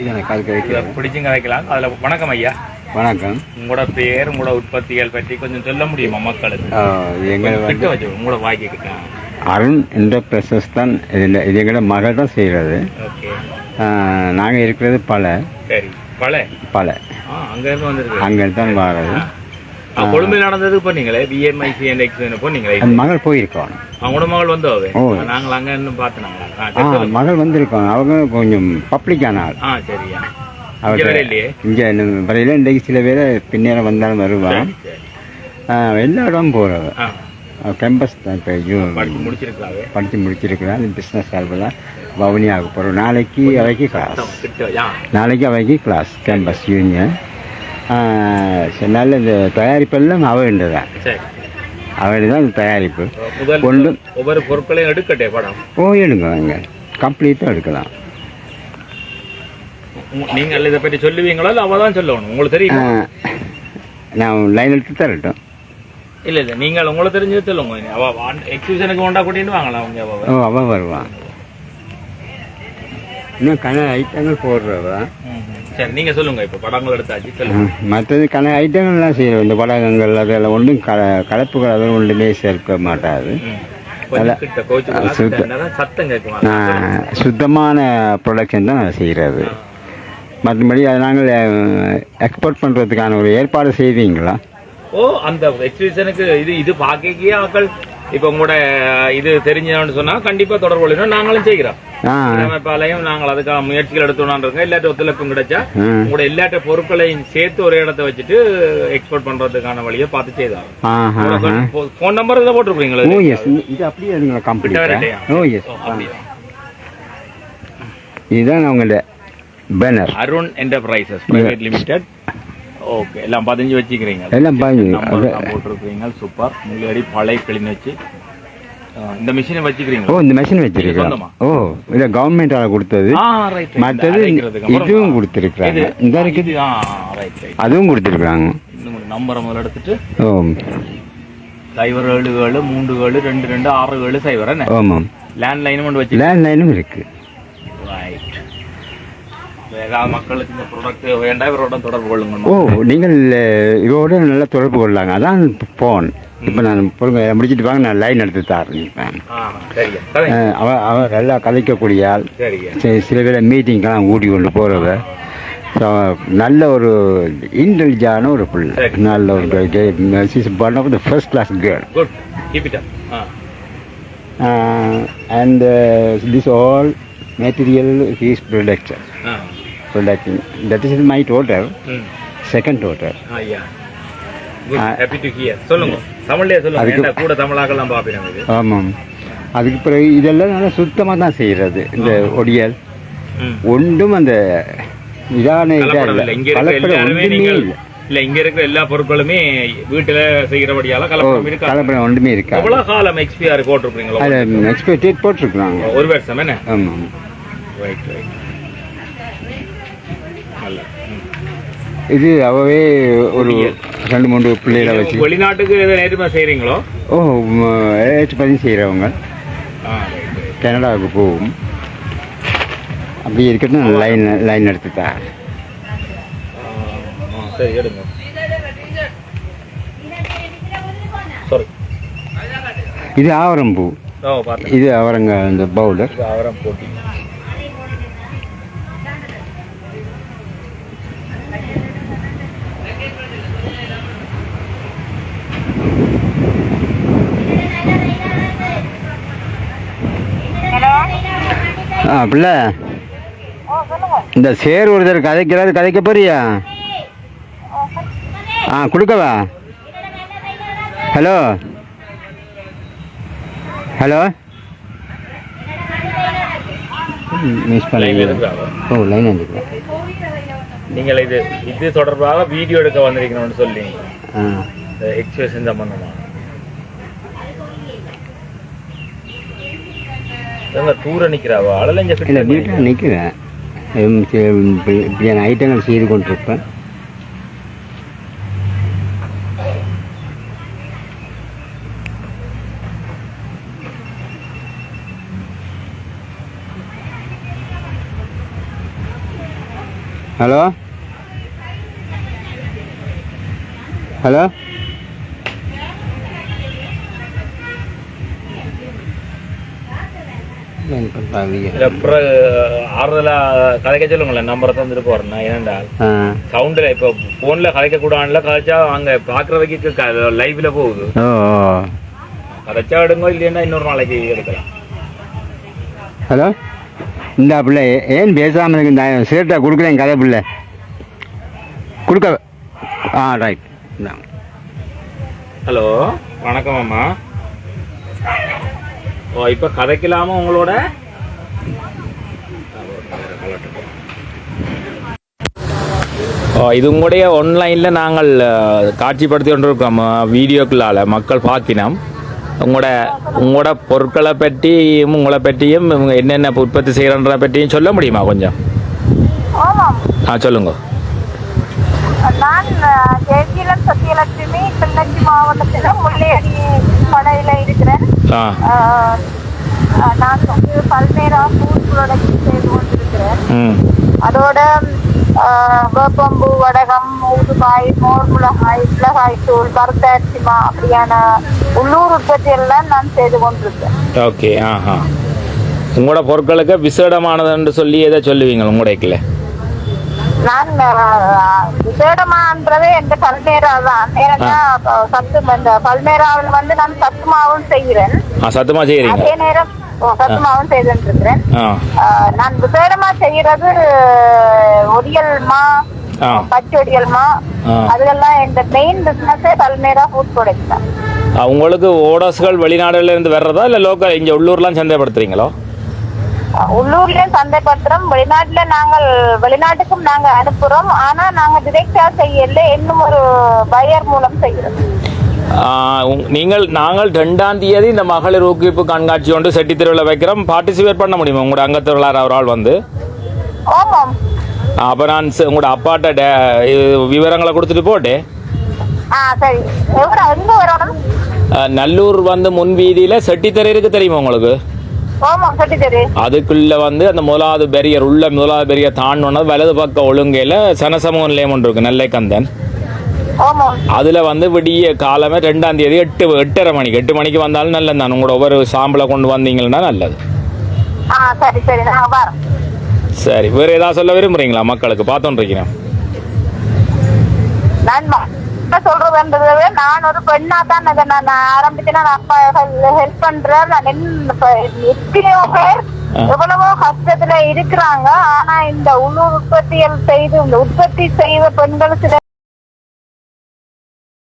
இது இதை வைக்கிறது பிடிச்சும் கதைக்கலாம் அதில் வணக்கம் ஐயா. வணக்கம். உங்களோட பேர் உங்களோட உற்பத்திகள் பற்றி கொஞ்சம் சொல்ல முடியுமா மக்களுக்கு? எங்களை வச்சு உங்களோட வாங்கி கிட்ட. அருண் என்ற ப்ரெசஸ் தான் இது இது எங்களோட மகள் தான் செய்கிறது. நாங்கள் இருக்கிறது பல. சரி பல? பல. அங்கேருந்து வந்திருக்கு அங்கே தான் வர்றது. கொழும்பில் நடந்தது பண்ணீங்களே பிஎம்ஐசி அண்ட் எக்ஸ் பண்ணீங்களே அந்த மகள் போயிருக்கோம் அவங்களோட மகள் வந்தோவே ஓ. நாங்கள் அங்கே இன்னும் பார்த்துனாங்களா. மகள் வந்திருக்கோம் அவங்க கொஞ்சம் பப்ளிக்கான ஆள் ஆ சரியா அவர் இங்கே வரையில் இன்றைக்கு சில பேர் பின்னேரம் வந்தாலும் வருவான் எல்லா இடமும் போகிறவ கேம்பஸ் தான் இப்போ இது படித்து முடிச்சிருக்கிறான் பிஸ்னஸ் சார்பில் வவுனியாவுக்கு போகிறோம் நாளைக்கு அவைக்கு கிளாஸ் நாளைக்கு அவைக்கு கிளாஸ் கேம்பஸ் யூனியன் நல்ல இந்த தயாரிப்பெல்லாம் அவன் தான் சரி. அவன் தான் இந்த தயாரிப்பு. கொண்டு ஒவ்வொரு பொருட்களையும் எடுக்கட்டே படம். ஓ எடுங்க அங்கே கம்ப்ளீட்டாக எடுக்கலாம். நீங்கள் இதை பற்றி சொல்லுவீங்களா இல்லை அவள் தான் சொல்லணும்? உங்களுக்கு தெரியுமா? நான் லைன் எடுத்து தரட்டும். இல்ல இல்ல. நீங்கள் உங்களுக்கு தெரிஞ்சது சொல்லுங்க. அவ எக்ஸிபிஷனுக்கு கொண்டா கூட்டிட்டு வாங்களா அவங்க அவ ஓ அவன் வருவான். இன்னும் கன ஐட்டங்கள் போடுறவ. சரி நீங்க சொல்லுங்க இப்ப படங்கள் எடுத்தாச்சு மற்றது கன ஐட்டங்கள்லாம் செய்கிறோம் இந்த படகங்கள் அதெல்லாம் ஒன்றும் க கலப்புகள் அதெல்லாம் ஒன்றுமே சேர்க்க மாட்டாது. சுத்தமான ப்ரொடக்ஷன் தான் செய்கிறது மற்றபடி அதை நாங்கள் எக்ஸ்போர்ட் பண்ணுறதுக்கான ஒரு ஏற்பாடு செய்வீங்களா ஓ அந்த எக்ஸிபிஷனுக்கு இது இது பாக்கே ஆக்கள் இப்ப உங்களோட இது தெரிஞ்சவன்னு சொன்னா கண்டிப்பா தொடர்பு நாங்களும் செய்கிறோம். அமைப்பாலையும் நாங்கள் அதுக்கான முயற்சிகள் இருக்கோம். எல்லாட்ட ஒத்துழைப்பும் கிடைச்சா. உங்களோட எல்லாட்ட பொருட்களையும் சேர்த்து ஒரு இடத்த வச்சுட்டு எக்ஸ்போர்ட் பண்றதுக்கான வழியை பார்த்து செய்தாங்க போன் நம்பர் இதை போட்டிருக்கீங்களா? இது அப்படியே? ஓ எஸ் இதுதான் அவங்களோட banner Arun enterprises private limited okay எல்லாம் பதிஞ்சு வச்சுக்கிறீங்க. எல்லாம் எல்லாம் போட்டிருக்கீங்க. சூப்பர் முன்னாடி பழைய கிளிநொச்சி. ஆ, இந்த மிஷினை ஓ வச்சுக்கிறீங்களா இந்த மெஷின் வச்சிருக்கோம் சொந்தமா? ஓ இதை கவர்மெண்டால கொடுத்தது. மற்றது இதுவும் கொடுத்துருக்குறாங்க. இந்த இருக்குது ஆ ரைட் ரைட் அதுவும் கொடுத்துருக்குறாங்க. இன்னும் நம்பரை முதல்ல எடுத்துட்டு ஓ. சைபர் ஏழு ஏழு மூன்று ஏழு ரெண்டு ரெண்டு ஆறு ஏழு சைபர் என்ன? ஆமாம். லேண்ட்லைனும் கொண்டு வச்சு லேண்ட்லைனும் இருக்கு. ரைட் ஏதாவது மக்களுக்கு இந்த ப்ராடக்ட் வேண்டாம் இவரோட தொடர்பு கொள்ளுங்க ஓ நீங்கள் இதோட நல்லா தொடர்பு கொள்ளாங்க. அதான் போன் இப்போ நான் முடிச்சிட்டு வாங்க நான் லைன் எடுத்து தரேன். ஆ சரியா கதை அவ அவ நல்லா கதைக்கக்கூடிய ஆள். சில பேரை மீட்டிங்க்கெல்லாம் ஊட்டி கொண்டு போகிறவ ஸோ நல்ல ஒரு இன்டெலிஜான ஒரு பிள்ளை. நல்ல ஒரு first class girl and this all material his production ah production that is my total hmm second total ஐயா good ah. Happy to hear சொல்லுங்க. தமிழ்லயே சொல்லுங்க. ஏன்டா கூட தமிழாக்கெல்லாம் பாப்பீங்க இது? ஆமாம். அதுக்கு பிறகு இதெல்லாம் நல்லா சுத்தமாக தான் செய்கிறது இந்த ஒடியல். ஒன்றும் அந்த இதான இதா கலப்படம் இல்லை. கலப்படம் ஒன்றுமே இல்லை. இல்ல இங்க இருக்கிற எல்லா பொருட்களுமே வீட்டுல செய்கிறபடியால ஓ கலப்படம் இருக்கா கலப்படம் ஒன்றுமே இருக்காது. எவ்வளவு காலம் எக்ஸ்பிஆர் போட்டிருப்பீங்களோ அதில் எக்ஸ்பெக்டேட் போட்டிருக்குறாங்க. ஒரு வருஷம் என்ன ஆமாம். ரைட் ரைட் நல்ல ம். இது அவவே ஒரு ரெண்டு மூணு பிள்ளைகளை வச்சு. வெளிநாட்டுக்கு எது நேர்மை செய்றீங்களோ? ஓ ஏற்றுமதி செய்கிறவங்க கனடாவுக்கு போகும். அப்படி இருக்கட்டும் லைன் லைன் எடுத்து தான் ஆ, சரி எடுங்க. இது ஓ பார்த்தேன் இது அவரங்க இந்த பவுலர் இது அவரம் போட்டி பிள்ளை. இந்த சேர் ஒருத்தர் கதைக்கிறாரு கதைக்க போறியா? ஆ கொடுக்கவா? ஹலோ? ஹலோ? மிஸ் லைன்ல பண்ணி இருக்கிறாங்க ஓ லைன் வந்துருக்கேன் நீங்கள் இது இது தொடர்பாக வீடியோ எடுக்க வந்திருக்கணும்னு சொல்லி. எக்ஸ்பிரஷன் சம்பந்தமா? தூர அதெல்லாம் இங்க இல்லை வீட்டில் நிற்கிறேன் இப்படியான ஐட்டங்கள் செய்து கொண்டிருப்பேன். ஹலோ? ஹலோ? ஆறுதலா கதைக்க சொல்லுங்களேன். நம்பரை தந்துட்டு போறேன் ஏனென்றால் சவுண்டில் இப்போ ஃபோனில் கதைக்க கூடாதுல கதைச்சா அங்கே பார்க்குறவைக்கு லைவ்ல போகுது. கதைச்சா எடுங்க இல்லைன்னா இன்னொரு நாளைக்கு எடுக்கலாம். ஹலோ? இந்த பிள்ளை ஏன் பேசாமல் இருக்கு? இந்த சிகரெட்டை கொடுக்குறேன் கதை பிள்ளை. கொடுக்க ஆ ரைட் ஹலோ வணக்கம் அம்மா. ஓ இப்போ கதைக்கலாமா உங்களோட? ஓ இது உங்களுடைய ஆன்லைனில் நாங்கள் காட்சிப்படுத்தி கொண்டிருக்கோம் வீடியோக்குள்ளால் மக்கள் பார்க்கினோம். உங்களோட உங்களோட பொருட்களை பற்றியும் உங்களை பற்றியும் இவங்க என்னென்ன உற்பத்தி செய்கிறன்ற பற்றியும் சொல்ல முடியுமா கொஞ்சம்? ஆமாம். ஆ சொல்லுங்க. நான் ஜெயசீலன் சத்யலட்சுமி கிள்ளச்சி மாவட்டத்தில் முள்ளையடி படையில் இருக்கிறேன். நான் வந்து பல்வேறு ஃபுட் ப்ராடக்ட் செய்து கொண்டிருக்கிறேன் அதோட வேப்பம்பூ வடகம் ஊதுகாய் மோர் மிளகாய் மிளகாய் தூள் கருத்தரிசிமா அப்படியான உள்ளூர் உற்பத்தி எல்லாம் நான் செய்து கொண்டிருக்கேன். ஓகே ஆஹா. உங்களோட பொருட்களுக்கு விசேடமானதுன்னு சொல்லி எதை சொல்லுவீங்க உங்களுடையக்கில் நான் விசேடமான்றதே எந்த பல்மேரா தான் ஏன்னா சத்து இந்த பல்மேராவில் வந்து நான் சத்து மாவும் செய்கிறேன். ஆ சத்தமாக செய்கிறீங்க? அதே நேரம் ஓ, சத்து மாவும் செய்துட்டு இருக்கிறேன் நான் விசேடமா செய்யறது ஒடியல் மா ஆ. பச்சொடியல் மா ஆ. அதெல்லாம் இந்த மெயின் பிசினஸே பல்மேரா ஃபுட் ப்ராடக்ட் தான். உங்களுக்கு ஓடர்ஸ்கள் வெளிநாடுல இருந்து வர்றதா இல்லை லோக்கல் இங்கே உள்ளூர்லாம் சந்தைப்படுத்துறீங்களோ? உள்ளூர்லயும் சந்தைப்படுத்துறோம். வெளிநாட்டுல நாங்கள் வெளிநாட்டுக்கும் நாங்க அனுப்புறோம். ஆனா நாங்க டிரெக்டா செய்யல. இன்னும் ஒரு பையர் மூலம் செய்யறோம். நீங்கள் நாங்கள் ரெண்டாம் தேதி இந்த மகளிர் ஊக்குவிப்பு கண்காட்சி ஒன்று செட்டி தெருவில் வைக்கிறோம். பார்ட்டிசிபேட் பண்ண முடியுமா? உங்களோட அங்கத்தொழிலாளர் ஒரு ஆள் வந்து அப்போ நான் உங்களோட அப்பாட்ட விவரங்களை கொடுத்துட்டு போட்டு. நல்லூர் வந்து முன் வீதியில் செட்டித்தெரு இருக்கு தெரியுமா உங்களுக்கு? அதுக்குள்ள வந்து அந்த முதலாவது பெரியர் உள்ள முதலாவது பெரியர் தாண்டோன்னா வலது பக்க ஒழுங்கையில் சனசமூக நிலையம் ஒன்று இருக்கு நெல்லை கந்தன் அதில் வந்து விடிய காலமே ரெண்டாம் தேதி எட்டு எட்டரை மணிக்கு. எட்டு மணிக்கு வந்தாலும் நல்லது தான். உங்களோட ஒவ்வொரு சாம்பிளை கொண்டு வந்தீங்கன்னா நல்லது. சரி வேறு ஏதாவது சொல்ல விரும்புறீங்களா மக்களுக்கு? பார்த்தோன்னு இருக்கிறேன் சொல்றதுன்றதை நான் ஒரு பெண்ணா தான் அதை நான் ஆரம்பிச்சு நான் அப்பா ஹெல்ப் பண்றேன். நான் எத்தனையோ பேர் எவ்வளவோ கஷ்டத்துல இருக்கிறாங்க. ஆனா இந்த உள்ளூர் உற்பத்திகள் செய்து இந்த உற்பத்தி செய்த பெண்கள் சில